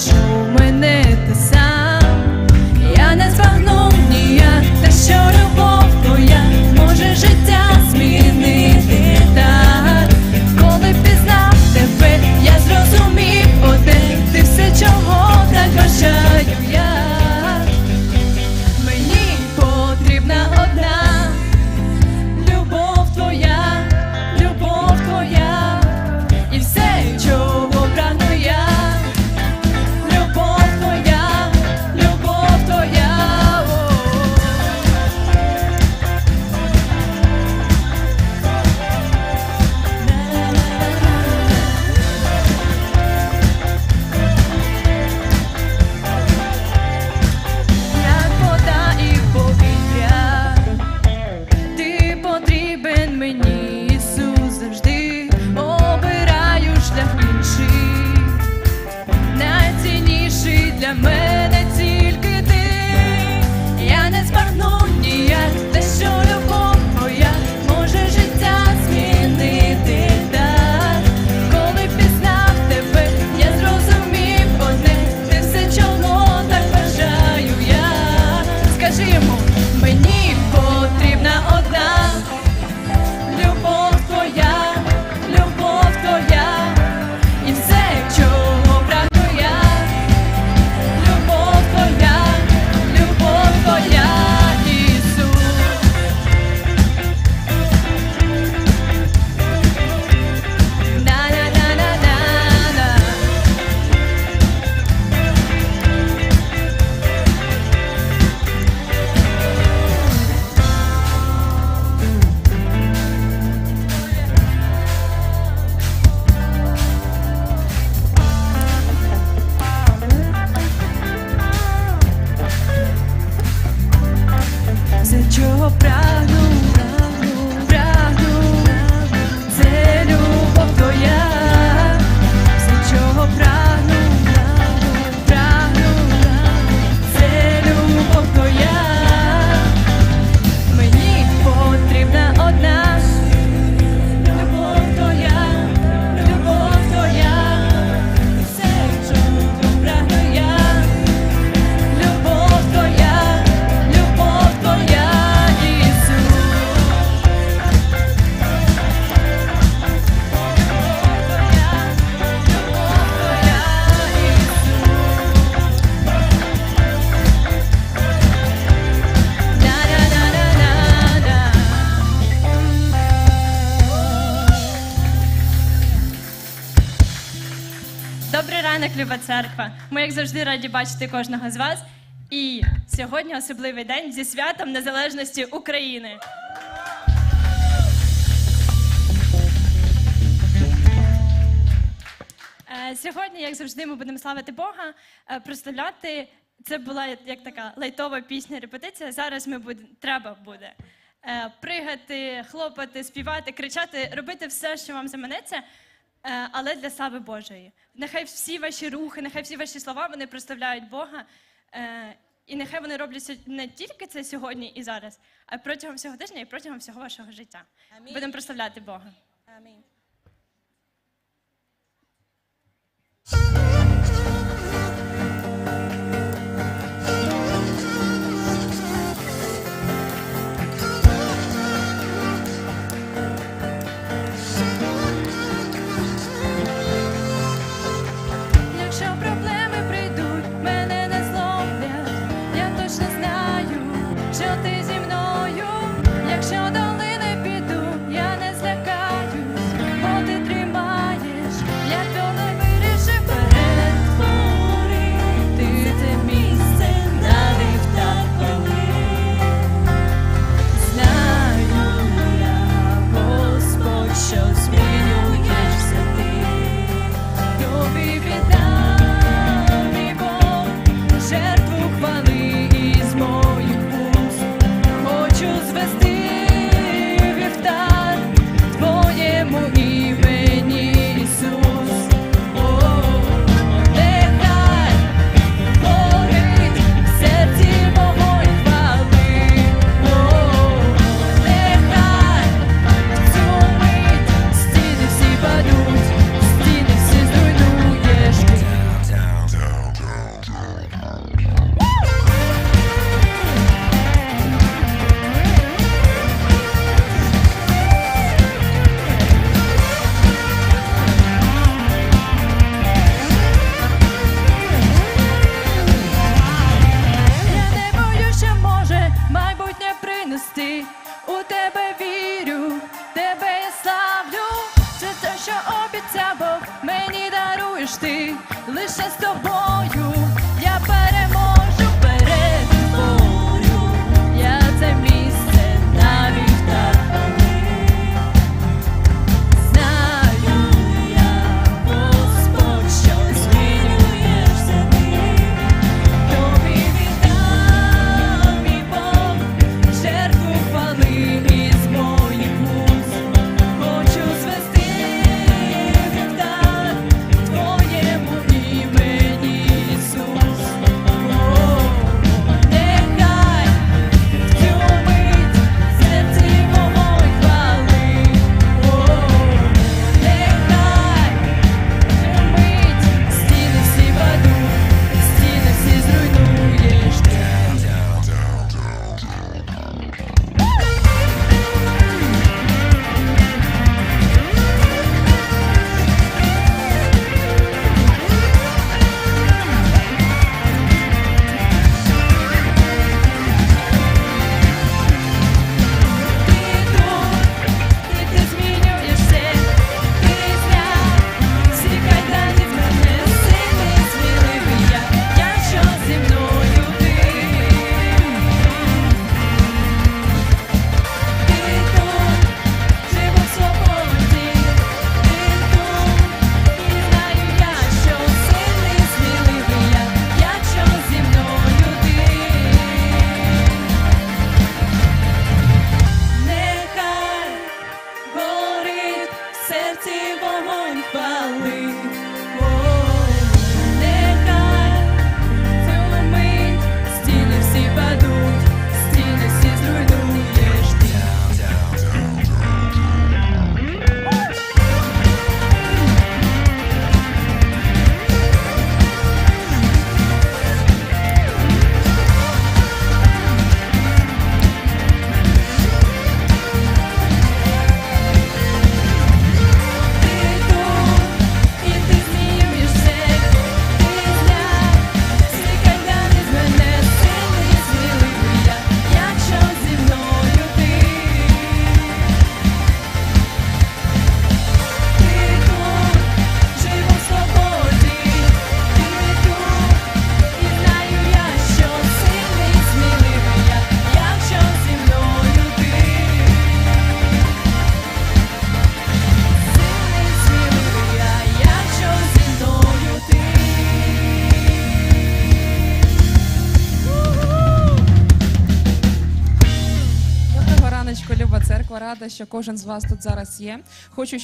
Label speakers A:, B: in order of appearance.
A: so much. Потрібен мені, Добрий люба церква. Ми, як завжди, раді бачити кожного з вас. І сьогодні особливий день зі святом Незалежності України. Е, Сьогодні, як завжди, ми будемо славити Бога, е, прославляти. Це була як така лайтова пісня, репетиція. Зараз ми буде, треба буде е, пригати, хлопати, співати, кричати, робити все, що вам заманеться, але для слави Божої. Нехай всі ваші рухи, нехай всі ваші слова вони представляють Бога. е, І нехай вони роблять не тільки це сьогодні і зараз, а протягом всього тижня і протягом всього вашого життя.
B: Амінь.
A: Будемо прославляти Бога.
B: Амінь.
A: у тебе вірю, тебе я
C: славлю, все те, що обіцяв, мені даруєш ти лише з
A: тобою. Рада, що кожен з вас тут зараз є. Хочу